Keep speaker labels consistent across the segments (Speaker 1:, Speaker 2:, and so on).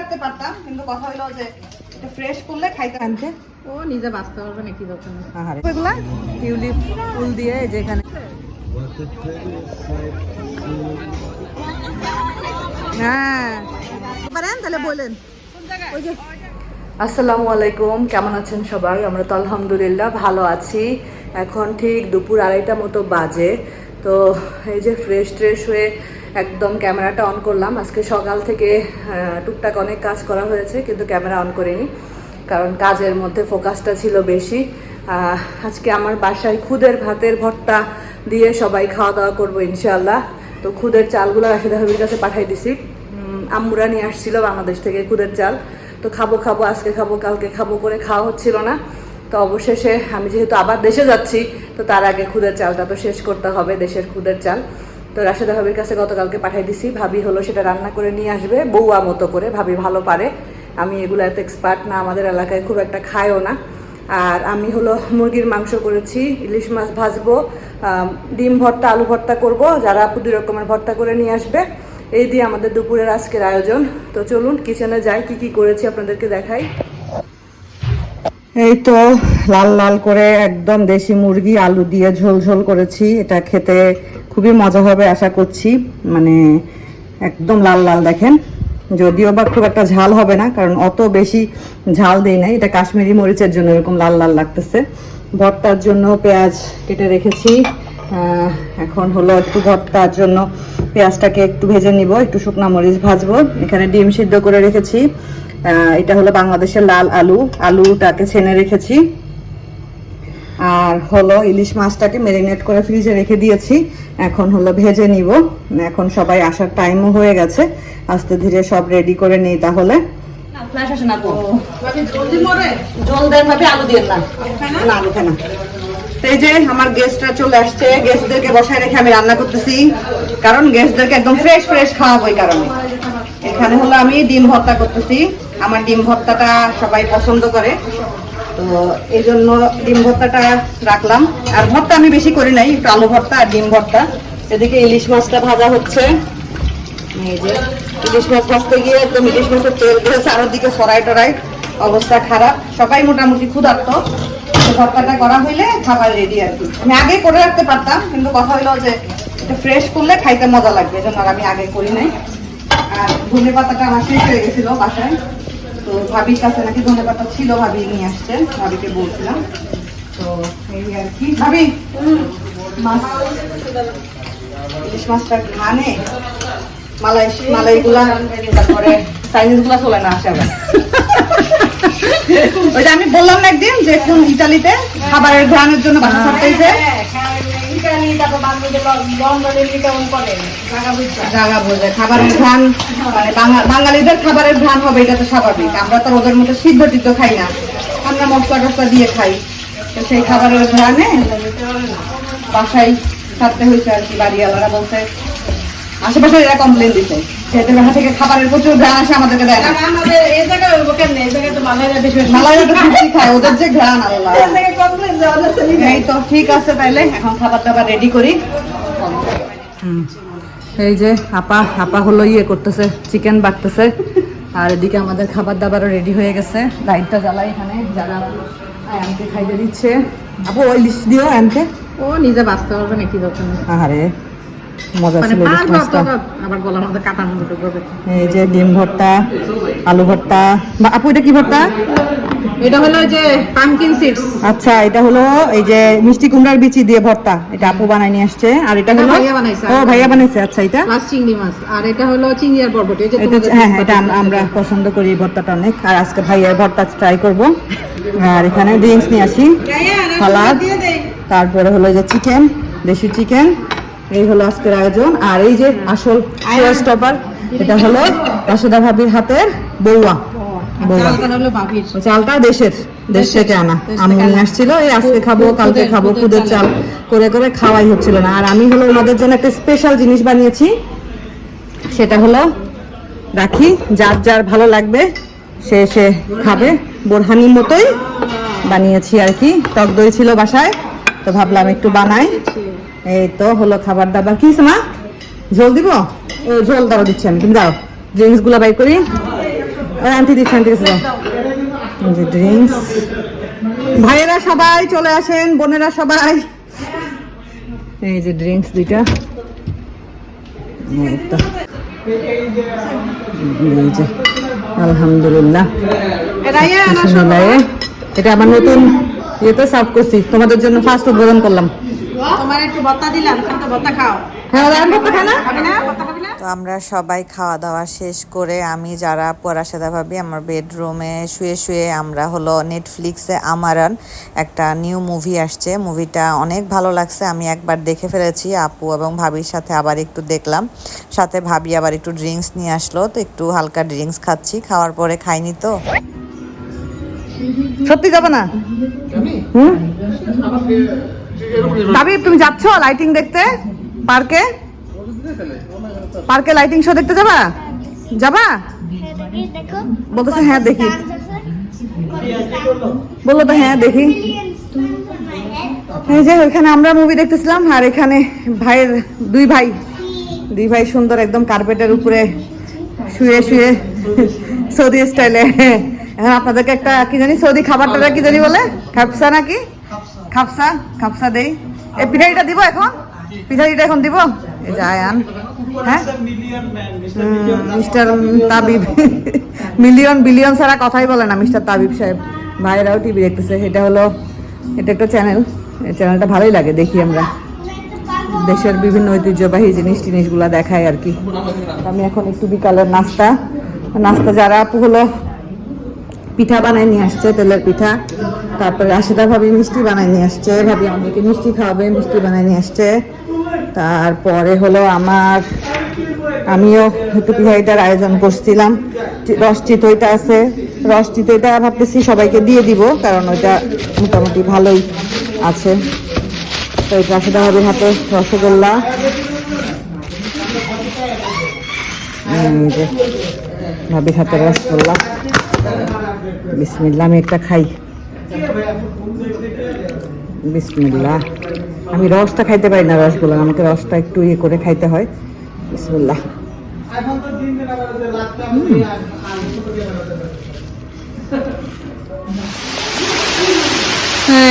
Speaker 1: রাখতে পারতাম কিন্তু কথা হলো যে এটা ফ্রেশ করলে খাইতে আনতে?
Speaker 2: ও নিজে বাঁচতে পারবে না কি
Speaker 1: আহারে। এগুলা টিউলিপ ফুল দিয়ে এই যে এখানে। হ্যাঁ। পারেন তাহলে বলেন। ওই যে
Speaker 3: আসসালামু আলাইকুম কেমন আছেন সবাই? আমরা তো আলহামদুলিল্লাহ ভালো আছি। এখন ঠিক দুপুর আড়াইটা মতো বাজে। তো এই যে ফ্রেশ ট্রেশ হয়ে একদম ক্যামেরাটা অন করলাম। আজকে সকাল থেকে টুকটাক অনেক কাজ করা হয়েছে, কিন্তু ক্যামেরা অন করিনি। কারণ কাজের মধ্যে ফোকাসটা ছিল বেশি। আজকে আমার বাসায় খুদের ভাতের ভর্তা দিয়ে সবাই খাওয়া দাওয়া করব ইনশাল্লাহ তো খুদের চালগুলো রাশিদা হাবির কাছে পাঠাই দিছি। আম্মুরা নিয়ে আসছিল বাংলাদেশ থেকে খুদের চাল। তো খাব খাব, আজকে খাব, কালকে খাব করে খাওয়া হচ্ছিল না। তো অবশেষে আমি যেহেতু আবার দেশে যাচ্ছি, তো তার আগে খুদের চালটা তো শেষ করতে হবে, দেশের খুদের চাল। তো রাশেদা ভাবির কাছে গতকালকে পাঠিয়ে দিছি। ভাবি হলো সেটা রান্না করে নিয়ে আসবে, বউয়া মতো করে, ভাবি ভালো পারে। আমি এগুলো এত এক্সপার্ট না, আমাদের এলাকায় খুব একটা খায়ও না। আর আমি হলো মুরগির মাংস করেছি, ইলিশ মাছ ভাজবো ডিম ভর্তা, আলু ভর্তা করব, যারা দুই রকমের ভর্তা করে নিয়ে আসবে। এই দিয়ে আমাদের দুপুরের আজকের আয়োজন। তো চলুন, কিচেনে যাই, কি কি করেছি আপনাদেরকে দেখাই।
Speaker 1: এই তো, লাল লাল করে একদম দেশি মুরগি, আলু দিয়ে ঝোল ঝোল করেছি। এটা খেতে খুবই মজা হবে আশা করছি। মানে একদম লাল লাল দেখেন। যদিও বা খুব একটা ঝাল হবে না, কারণ অত বেশি ঝাল দিই নাই। এটা কাশ্মীরি মরিচের জন্য এরকম লাল লাল লাগতেছে। ভর্তার জন্য পেঁয়াজ কেটে রেখেছি। এখন হলো একটু ভর্তার জন্য পেঁয়াজটাকে একটু ভেজে নিব, একটু শুকনো মরিচ ভাজবো। এখানে ডিম সিদ্ধ করে রেখেছি। এটা হলো বাংলাদেশের লাল আলু। আলুটাকে ছেনে রেখেছি। আর হলো ইলিশ মাছটাকে ম্যারিনেট করে ফ্রিজে রেখে দিয়েছি। এখন হলো ভেজে নিব। এখন সবাই আসার টাইমও হয়ে গেছে। আস্তে ধীরে সব রেডি করে নেই তাহলে। ফ্ল্যাশ আসে না তো। জল দেন ভাবে আলু দিয়ে না। না আলু এই যে আমার গেস্টরা চলে আসছে। গেস্টদেরকে বসায় রেখে আমি রান্না করতেছি। কারণ গেস্টদেরকে একদম ফ্রেশ ফ্রেশ খাওয়াবো এই কারণে। এখানে হলো আমি ডিম ভর্তা করতেছি। আমার ডিম ভর্তাটা সবাই পছন্দ করে। তো এই জন্য ডিম ভর্তাটা রাখলাম। আর ভর্তা আমি বেশি করি নাই, একটু আলু ভর্তা আর ডিম ভর্তা। এদিকে ইলিশ মাছটা ভাজা হচ্ছে। এই যে, ইলিশ মাছ ভাজতে গিয়ে একদম ইলিশ মাছের তেল দিয়েছে আর ওদিকে সরাই টরাই, অবস্থা খারাপ। সবাই মোটামুটি ক্ষুধার্ত। ভর্তাটা করা হইলে খাবার রেডি আর কি। আমি আগে করে রাখতে পারতাম, কিন্তু কথা হইল যে এটা ফ্রেশ করলে খাইতে মজা লাগবে, এজন্য আমি আগে করি নাই। আর ধনে পাতাটা আমার শেষ হয়ে গেছিল বাসায়। তো ভাবির কাছে নাকি ধনে পাতা ছিল, ভাবি নিয়ে আসছে, ভাবিকে বলছিলাম। তো এই আর কি। ভাবি ইলিশ মাছটা ঘানে মালাই মালাইগুলা? তারপরে চাইনিজগুলা চলে না আসে আবার। আমি বললাম না একদিন যে কোন ইতালিতে খাবারের ঘ্রাণের জন্য বাসা ছাড়তেছে। জায়গা বোঝে খাবারের ঘ্রাণ। মানে বাঙা- বাঙালিদের খাবারের হবে, এটা তো স্বাভাবিক। আমরা তো ওদের মতো সিদ্ধ টিদ্ধ খাই না। আমরা মশলা টসলা দিয়ে খাই। তো সেই খাবারের ঘ্রাণে বাসায় থাকতে হয়েছে আর কি, বাড়িওয়ালারা বলছে, আশেপাশে এরা কমপ্লেন দিছে। সেহেতু বাসা থেকে খাবারের প্রচুর ঘ্রাণ আসে আমাদেরকে দেয় না।
Speaker 2: আমাদের এই জায়গায় হইবো এই জায়গায় তো মালাইরা বেশি বেশি
Speaker 1: তো খুশি খায় ওদের যে ঘ্রাণ আল্লাহ।
Speaker 2: এই জায়গায় কমপ্লেন যে আমাদের ছেলে
Speaker 1: এই তো ঠিক আছে তাইলে এখন খাবার দাবার রেডি করি। এই যে আপা আপা হলো ইয়ে করতেছে চিকেন বাটতেছে। আর এদিকে আমাদের খাবার দাবারও রেডি হয়ে গেছে। লাইটটা জ্বালাই এখানে যারা খাইতে দিচ্ছে। আপু ওই লিস্ট দিও আয়ানকে।
Speaker 2: ও নিজে বাঁচতে পারবে না কি দরকার নেই
Speaker 1: আহারে। মজা
Speaker 2: মানে
Speaker 1: ছিল ইলিশ
Speaker 2: পাঁচ
Speaker 1: মাছটা
Speaker 2: আবার গলার মধ্যে কাটার মধ্যে
Speaker 1: এই যে ডিম ভর্তা আলু ভর্তা। বা আপু এটা কি ভর্তা?
Speaker 2: এটা হলো যে পামকিন সিডস
Speaker 1: আচ্ছা এটা হলো এই যে মিষ্টি কুমড়ার বিচি দিয়ে ভর্তা। এটা আপু বানাই নিয়ে আসছে। আর এটা হলো ও ভাইয়া বানাইছে আচ্ছা এটা?
Speaker 2: চিংড়ি মাছ। আর এটা হলো চিংড়িয়ার বরবটি এই যে
Speaker 1: এটা হ্যাঁ হ্যাঁ, এটা আমরা পছন্দ করি এই ভর্তাটা অনেক। আর আজকে ভাইয়ের ভর্তা ট্রাই করব। আর এখানে ড্রিঙ্কস নিয়ে আসি। সালাদ তারপরে হলো যে চিকেন দেশি চিকেন এই হলো আজকের আয়োজন। আর এই যে আসল স্টপার এটা হলো রাশেদা ভাবির হাতের বউয়া। বউয়া।
Speaker 2: চালটা
Speaker 1: ওই চালটা দেশের দেশ থেকে আনা। আম্মু নিয়ে আসছিল এই আজকে খাব কালকে খাব খুদের চাল। করে করে খাওয়াই হচ্ছিল না। আর আমি হলো ওনাদের জন্য একটা স্পেশাল জিনিস বানিয়েছি। সেটা হলো রাখি যার যার ভালো লাগবে সে সে খাবে। বোরহানির মতোই বানিয়েছি আর কি। টক দই ছিল বাসায় তো ভাবলাম একটু বানাই। এই তো হলো খাবার দাবার। কি মা? ঝোল দিব? ঝোল দাও দিচ্ছি আমি। তুমি দাও। ড্রিঙ্কসগুলা বাই করি আন্টি দিচ্ছে আন্টি দিচ্ছে ড্রিঙ্কস ভাইয়েরা সবাই চলে আসেন বোনেরা সবাই। এই যে ড্রিঙ্কস দুইটা। এই তো। এই যে আলহামদুলিল্লাহ। এটা আমার নতুন ইয়েতে সার্ভ করছি। তোমাদের জন্য ফার্স্ট উদ্বোধন করলাম।
Speaker 2: তোমার একটু ভত্তা দিলাম খাতে ভত্তা খাও।
Speaker 1: হ্যাঁ
Speaker 4: তো আমরা সবাই খাওয়া দাওয়া শেষ করে আমি যারা পরাশেদা ভাবি আমার বেডরুমে শুয়ে শুয়ে আমরা হলো নেটফ্লিক্সে আমারান একটা নিউ মুভি আসছে। মুভিটা অনেক ভালো লাগছে আমি একবার দেখে ফেলেছি আপু এবং ভাবির সাথে আবার একটু দেখলাম। সাথে ভাবি আবার একটু ড্রিঙ্কস নিয়ে আসলো তো একটু হালকা ড্রিঙ্কস খাচ্ছি খাওয়ার পরে খাইনি তো।
Speaker 1: সত্যি যাবে না? হুম? দাবি, তুমি যাচ্ছ লাইটিং দেখতে? পার্কে পার্কে লাইটিং শো দেখতে যাবা? যাবা? বলতেছে হ্যাঁ দেখি। বলল তো হ্যাঁ দেখি। এই যে, ওইখানে আমরা মুভি দেখতেছিলাম, আর এখানে ভাইয়ের দুই ভাই। দুই ভাই সুন্দর একদম কার্পেটের উপরে শুয়ে শুয়ে সৌদি স্টাইলে এখন আপনাদেরকে একটা, কি জানি, সৌদি খাবারটা কি জানি বলে? খাপসা নাকি? খাপসা খাপসা দেই। এই পিঠাইটা দিব এখন? পিঠাইটা এখন দিব? এই যে আয়ান। হ্যাঁ? মিস্টার তাবিব। মিলিয়ন, বিলিয়ন ছাড়া কথাই বলে না মিস্টার তাবিব সাহেব। ভাইরাও টিভি দেখতেছে। এটা হলো, এটা একটা চ্যানেল এই চ্যানেলটা ভালোই লাগে দেখি আমরা। দেশের বিভিন্ন ঐতিহ্যবাহী জিনিস টিনিসগুলো দেখায় আর কি। আমি এখন একটু বিকালের নাস্তা। নাস্তা যারা হলো পিঠা বানায় নিয়ে আসছে, তেলের পিঠা। তারপরে রাশিদা ভাবি মিষ্টি বানায় নিয়ে আসছে, ভাবি আমাদেরকে মিষ্টি খাওয়াবে, মিষ্টি বানায় নিয়ে আসছে। তারপরে হলো আমার, আমিও একটু পিঠাইটার আয়োজন করছিলাম। চি- রস চিতইটা আছে। রস চিতইটা ভাবতেছি সবাইকে দিয়ে দিব, কারণ ওইটা মোটামুটি ভালোই আছে। তো এটা রাশিদা ভাবির হাতে রসগোল্লা। ভাবির হাতে রসগোল্লা। বিসমিল্লা আমি একটা খাই। বিসমিল্লা আমি রসটা খাইতে পারি না রসগোল্লা আমাকে রসটা একটু ইয়ে করে খাইতে হয়। বিসমিল্লা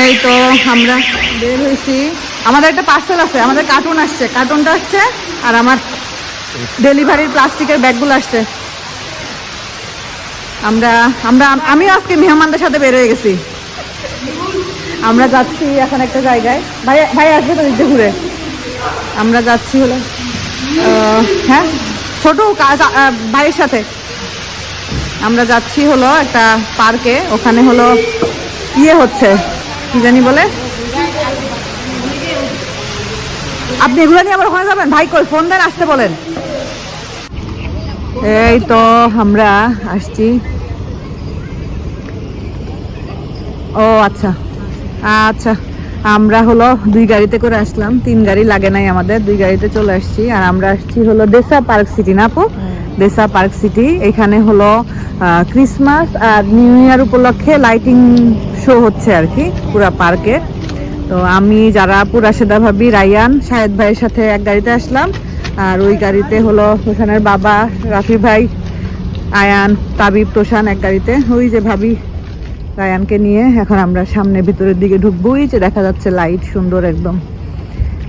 Speaker 1: এই তো আমরা বের হয়েছি। আমাদের একটা পার্সেল আছে, আমাদের কার্টুন আসছে। কার্টুনটা আসছে আর আমার ডেলিভারির প্লাস্টিকের ব্যাগগুলো আসছে। আমরা আমরা আমিও আজকে মেহমানদের সাথে বের হয়ে গেছি। আমরা যাচ্ছি এখন একটা জায়গায়। ভাই ভাই আসবে তো দিতে ঘুরে? আমরা যাচ্ছি হলো হ্যাঁ ছোট ভাইয়ের সাথে। আমরা যাচ্ছি হলো একটা পার্কে, ওখানে হলো ইয়ে হচ্ছে, কি জানি বলে? আপনি এগুলো নিয়ে আবার ওখানে যাবেন? ভাই কই, ফোন দেন আসতে বলেন। এই তো আমরা আসছি। ও আচ্ছা। আচ্ছা আমরা হলো দুই গাড়িতে করে আসলাম। তিন গাড়ি লাগে নাই আমাদের দুই গাড়িতে চলে আসছি। আর আমরা আসছি হলো দেসা পার্ক সিটি না আপু? দেসা পার্ক সিটি এখানে হলো ক্রিসমাস আর নিউ ইয়ার উপলক্ষে লাইটিং শো হচ্ছে আর কি পুরা পার্কে তো আমি যারা পুরা সেদা ভাবি রায়ান শাহেদ ভাইয়ের সাথে এক গাড়িতে আসলাম। আর ওই গাড়িতে হলো ওখানের বাবা, রাফি ভাই, আয়ান, তাবিব, তোষান এক গাড়িতে। ওই যে ভাবি, রায়ানকে নিয়ে এখন আমরা সামনে ভিতরের দিকে ঢুকবো। যে দেখা যাচ্ছে লাইট সুন্দর একদম।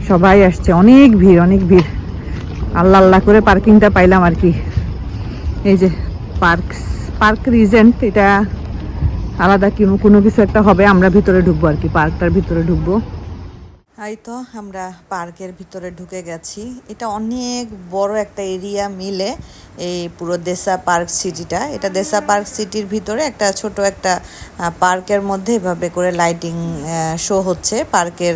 Speaker 1: সবাই আসছে, অনেক ভিড় অনেক ভিড়। আল্লাহ আল্লাহ করে পার্কিংটা পাইলাম আর কি। এই যে পার্ক পার্ক রিজেন্ট, এটা আলাদা কি কোনো কিছু একটা হবে, আমরা ভিতরে ঢুকবো আর কি, পার্কটার ভিতরে ঢুকবো।
Speaker 4: এই তো আমরা পার্কের ভিতরে ঢুকে গেছি। এটা অনেক বড় একটা এরিয়া মিলে এই পুরো দেশা পার্ক সিটিটা। এটা দেশা পার্ক সিটির ভিতরে একটা ছোট একটা পার্কের মধ্যে এভাবে করে লাইটিং শো হচ্ছে। পার্কের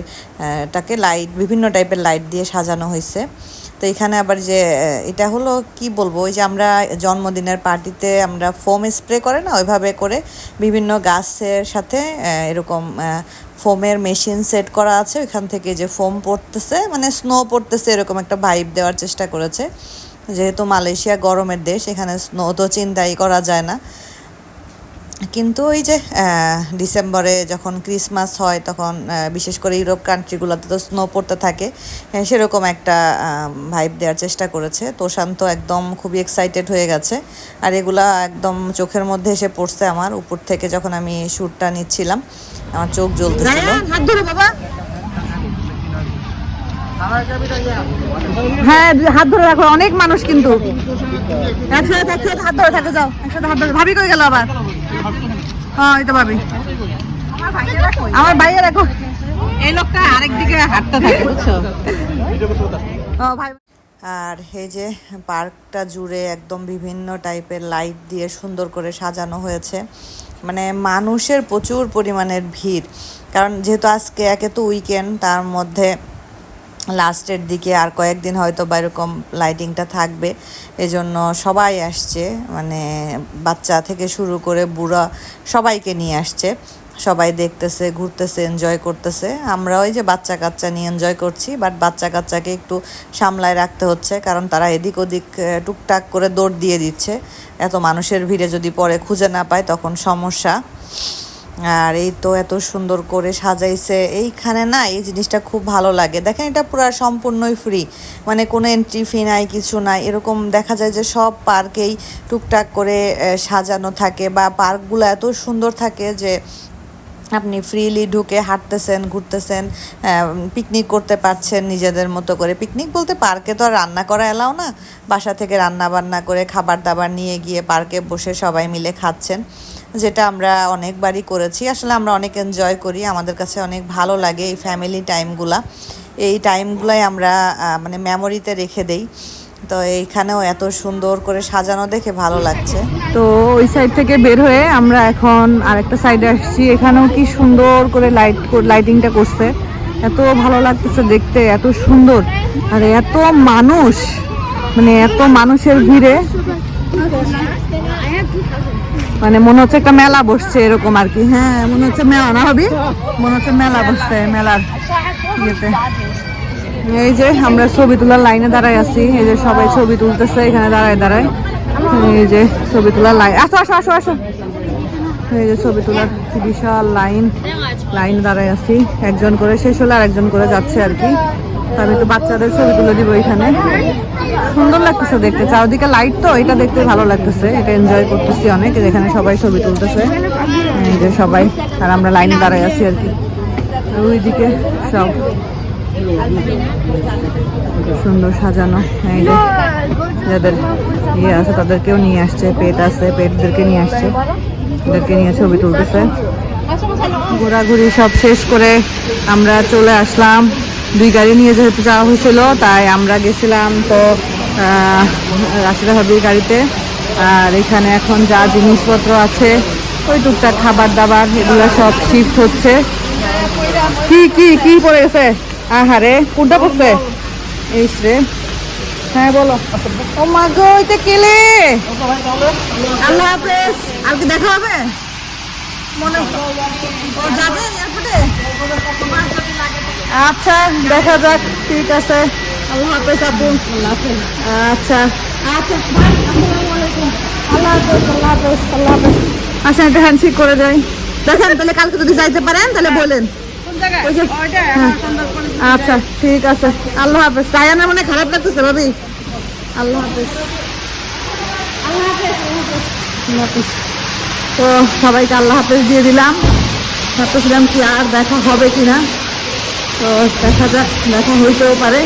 Speaker 4: টাকে লাইট বিভিন্ন টাইপের লাইট দিয়ে সাজানো হয়েছে তো এখানে আবার যে এটা হলো কি বলব, ওই যে আমরা জন্মদিনের পার্টিতে আমরা ফোম স্প্রে করে না, ওইভাবে করে বিভিন্ন গাছের সাথে এরকম ফোমের মেশিন সেট করা আছে, ওইখান থেকে যে ফোম পড়তেছে মানে স্নো পড়তেছে, এরকম একটা ভাইব দেওয়ার চেষ্টা করেছে। যেহেতু মালয়েশিয়া গরমের দেশ, এখানে স্নো তো চিন্তাই করা যায় না। কিন্তু ওই যে ডিসেম্বরে যখন ক্রিসমাস হয় তখন বিশেষ করে ইউরোপ কান্ট্রিগুলোতে তো স্নো পড়তে থাকে। হ্যাঁ, সেরকম একটা ভাইব দেওয়ার চেষ্টা করেছে। তোষান্ত একদম খুবই এক্সাইটেড হয়ে গেছে। আর এগুলা একদম চোখের মধ্যে এসে পড়ছে আমার। উপর থেকে যখন আমি শ্যুটটা নিচ্ছিলাম আমার চোখ জ্বলতেছিল।
Speaker 5: হ্যাঁ হাত ধরে রাখো, অনেক মানুষ কিন্তু। হাত ধরে হাত ধরে। ভাবি কই গেল আবার? হ্যাঁ এই তো ভাবি। আমার বাইরে রাখো।
Speaker 2: এই লোকটা আরেক দিকে হাঁটতে থাকে
Speaker 4: আর এই যে পার্কটা জুড়ে একদম বিভিন্ন টাইপের লাইট দিয়ে সুন্দর করে সাজানো হয়েছে। মানে মানুষের প্রচুর পরিমাণের ভিড়। কারণ যেহেতু আজকে একে তো উইকেন্ড তার মধ্যে লাস্টের দিকে আর কয়েকদিন হয়তো বা এরকম লাইটিংটা থাকবে। এজন্য সবাই আসছে মানে বাচ্চা থেকে শুরু করে বুড়া সবাইকে নিয়ে আসছে। সবাই দেখতেছে, ঘুরতেছে এনজয় করতেছে। আমরা ওই যে বাচ্চা কাচ্চা নিয়ে এনজয় করছি বাট বাচ্চা কাচ্চাকে একটু সামলায় রাখতে হচ্ছে, কারণ তারা এদিক ওদিক টুকটাক করে দৌড় দিয়ে দিচ্ছে। এত মানুষের ভিড়ে যদি পরে খুঁজে না পায়, তখন সমস্যা। আর এই তো এত সুন্দর করে সাজাইছে। এইখানে না এই জিনিসটা খুব ভালো লাগে। দেখেন এটা পুরো সম্পূর্ণই ফ্রি মানে কোনো এন্ট্রি ফি নাই, কিছু নাই। এরকম দেখা যায় যে সব পার্কেই টুকটাক করে সাজানো থাকে বা পার্কগুলো এত সুন্দর থাকে যে আপনি ফ্রিলি ঢুকে হাঁটতেছেন, ঘুরতেছেন পিকনিক করতে পারছেন নিজেদের মতো করে। পিকনিক বলতে পার্কে তো আর রান্না করা এলাও না। বাসা থেকে রান্না বান্না করে খাবার দাবার নিয়ে গিয়ে পার্কে বসে সবাই মিলে খাচ্ছেন। যেটা আমরা অনেকবারই করেছি। আসলে আমরা অনেক এনজয় করি। আমাদের কাছে অনেক ভালো লাগে এই ফ্যামিলি টাইমগুলা এই টাইমগুলাই আমরা মানে মেমোরিতে রেখে দেই। তো এইখানেও এত সুন্দর করে সাজানো দেখে ভালো লাগছে।
Speaker 1: তো ওই সাইড থেকে বের হয়ে আমরা এখন আরেকটা সাইডে আসছি। এখানেও কি সুন্দর করে লাইট লাইটিংটা করছে। এত ভালো লাগতেছে দেখতে, এত সুন্দর। আর এত মানুষ মানে এত মানুষের ভিড়ে। মানে মনে হচ্ছে একটা মেলা বসছে এরকম আর কি। হ্যাঁ মনে হচ্ছে মেলা না হবি মনে হচ্ছে মেলা বসছে, মেলার ইয়েতে। এই যে আমরা ছবি তোলার লাইনে দাঁড়ায় আছি। এই যে সবাই ছবি তুলতেছে, এখানে দাঁড়ায় দাঁড়ায়। এই যে ছবি তোলার লাইন আসো আসো আসো আসো। এই যে ছবি তোলার বিশাল লাইন লাইন দাঁড়ায় আছি। একজন করে শেষ হলে আর একজন করে যাচ্ছে আর কি। আমি তো বাচ্চাদের ছবি তুলে দিব এখানে। সুন্দর লাগতেছে দেখতে। চারদিকে লাইট তো, এটা দেখতে ভালো লাগতেছে। এটা এনজয় করতেছি অনেক এখানে সবাই ছবি তুলতেছে। যে সবাই, আর আমরা লাইনে দাঁড়ায় আছি আর কি। ওইদিকে সব। সুন্দর সাজানো। এই যে যাদের ইয়ে আছে, তাদেরকেও নিয়ে আসছে পেট আছে পেটদেরকে নিয়ে আসছে, ওদেরকে নিয়ে ছবি তুলতেছে। ঘোরাঘুরি সব শেষ করে আমরা চলে আসলাম। দুই গাড়ি নিয়ে যেহেতু যাওয়া হয়েছিল, তাই আমরা গেছিলাম তো রাশিদা ভাবির গাড়িতে। আর এখানে এখন যা জিনিসপত্র আছে, ওই টুকটাক খাবার দাবার এগুলো সব শিফট হচ্ছে। কি কি কি পড়ে গেছে? আহারে, কোনটা পড়ছে? এই রে হ্যাঁ বলো। ও কেলে আল্লাহ হাফেজ আর কি দেখা হবে? আচ্ছা দেখা যাক ঠিক আছে। আল্লাহ হাফেজ আচ্ছা। আচ্ছা। আল্লাহ হাফেজ আল্লাহ হাফেজ আল্লাহ হাফেজ। আচ্ছা হ্যান্ডশেক করে যাই দেখেন তাহলে কালকে যদি যাইতে পারেন তাহলে বলেন।
Speaker 2: কোন
Speaker 1: হ্যাঁ।
Speaker 2: সুন্দর করে
Speaker 1: আচ্ছা ঠিক আছে। আল্লাহ হাফেজ। রায়ানের মনে খারাপ লাগতেছে ভাবি। আল্লাহ হাফেজ। তো সবাইকে আল্লাহ হাফেজ দিয়ে দিলাম। ভাবতেছিলাম কি আর দেখা হবে কি না তো দেখা যাক হইতেও পারে।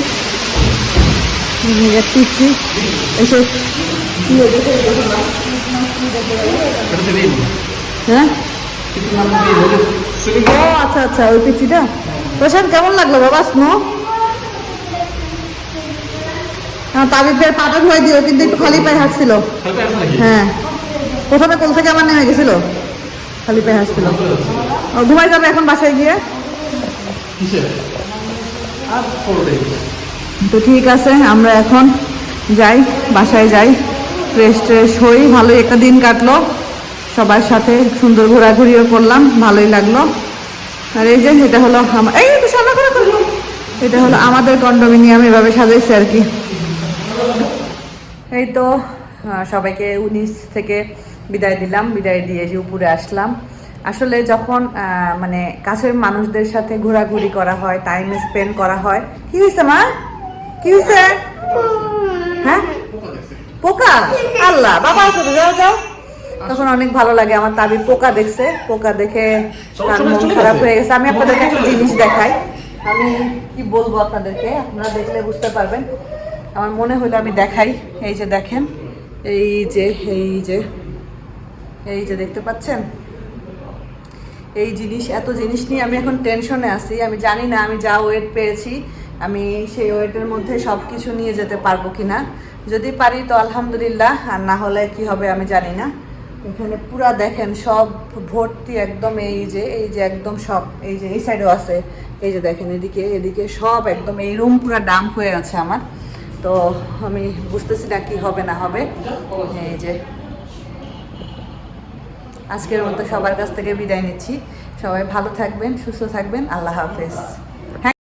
Speaker 1: টিপছি এসে হ্যাঁ? ও আচ্ছা আচ্ছা ওই পিচিটা প্রশান্ত, কেমন লাগল বাবা স্নো? হ্যাঁ তাবিদের পাটা ধুয়ে দিও, কিন্তু একটু খালি পায়ে হাঁটছিল। হ্যাঁ। প্রথমে কোল থেকে আমার নেমে গেছিল। খালি পায়ে হাঁটছিল। ঘুমাই যাবে এখন বাসায় গিয়ে? তো ঠিক আছে, আমরা এখন যাই, বাসায় যাই ফ্রেশ ট্রেশ হই, ভালোই একটা দিন কাটলো। সবার সাথে সুন্দর ঘোরাঘুরিও করলাম, ভালোই লাগল। আর এই যে, এটা হলো এই সামনে করে করল এটা হলো আমাদের কন্ডোমিনিয়াম, এভাবে সাজাইছে আর কি। এই তো সবাইকে উনিশ থেকে বিদায় দিলাম, বিদায় দিয়ে যে উপরে আসলাম। আসলে যখন মানে কাছের মানুষদের সাথে ঘোরাঘুরি করা হয় টাইম স্পেন্ড করা হয় কি হয়েছে মা? কি হয়েছে? হ্যাঁ? পোকা? আল্লাহ বাবা তো, যাও যাও। তখন অনেক ভালো লাগে আমার তাবি পোকা দেখছে পোকা দেখে তার মন খারাপ হয়ে গেছে। আমি আপনাদেরকে একটা জিনিস দেখাই। আমি কি বলব আপনাদেরকে? আপনারা দেখলে বুঝতে পারবেন। আমার মনে হলো আমি দেখাই। এই যে দেখেন এই যে এই যে এই যে দেখতে পাচ্ছেন? এই জিনিস, এত জিনিস নিয়ে আমি এখন টেনশনে আছি। আমি জানি না আমি যা ওয়েট পেয়েছি, আমি সেই ওয়েটের মধ্যে সব কিছু নিয়ে যেতে পারব কি না যদি পারি তো আলহামদুলিল্লাহ, আর না হলে কি হবে আমি জানি না। এখানে পুরা দেখেন, সব ভর্তি একদম এই যে এই যে একদম সব, এই যে এই সাইডেও আছে। এই যে দেখেন এদিকে এদিকে সব একদম এই রুম পুরা ডাম্প হয়ে আছে আমার। তো আমি বুঝতেছি না কি হবে না হবে। এই যে আজকের মতো সবার কাছ থেকে বিদায় নিচ্ছি। সবাই ভালো থাকবেন সুস্থ থাকবেন। আল্লাহ হাফেজ।